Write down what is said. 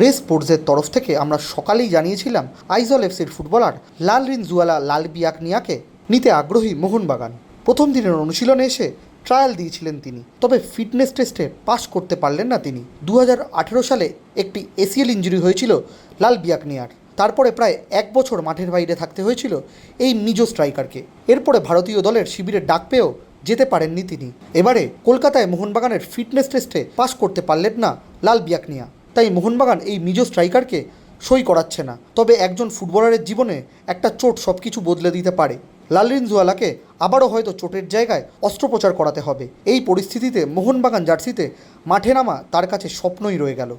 Race স্পোর্টসের তরফ থেকে আমরা সকালেই জানিয়েছিলাম আইজল এফসির ফুটবলার লাল রিনজুয়ালা লাল বিয়াকনিয়াকে নিতে আগ্রহী মোহনবাগান। প্রথম দিনের অনুশীলনে এসে ট্রায়াল দিয়েছিলেন তিনি, তবে ফিটনেস টেস্টে পাস করতে পারলেন না তিনি। দু হাজার আঠেরো সালে একটি এসিএল ইঞ্জুরি হয়েছিল লাল বিয়াকনিয়ার তারপরে প্রায় এক বছর মাঠের বাইরে থাকতে হয়েছিল এই নিজ স্ট্রাইকারকে। এরপরে ভারতীয় দলের শিবিরে ডাক পেয়েও যেতে পারেননি তিনি। এবারে কলকাতায় মোহনবাগানের ফিটনেস টেস্টে পাস করতে পারলেন না লাল বিয়াকনিয়া তাই মোহনবাগান এই নিজ স্ট্রাইকারকে সই করাচ্ছে না। তবে একজন ফুটবলারের জীবনে একটা চোট সব কিছু বদলে দিতে পারে। লালরিনজুয়ালাকে আবারও হয়তো চোটের জায়গায় অস্ত্রোপচার করাতে হবে। এই পরিস্থিতিতে মোহনবাগান জার্সিতে মাঠে নামা তার কাছে স্বপ্নই রয়ে গেল।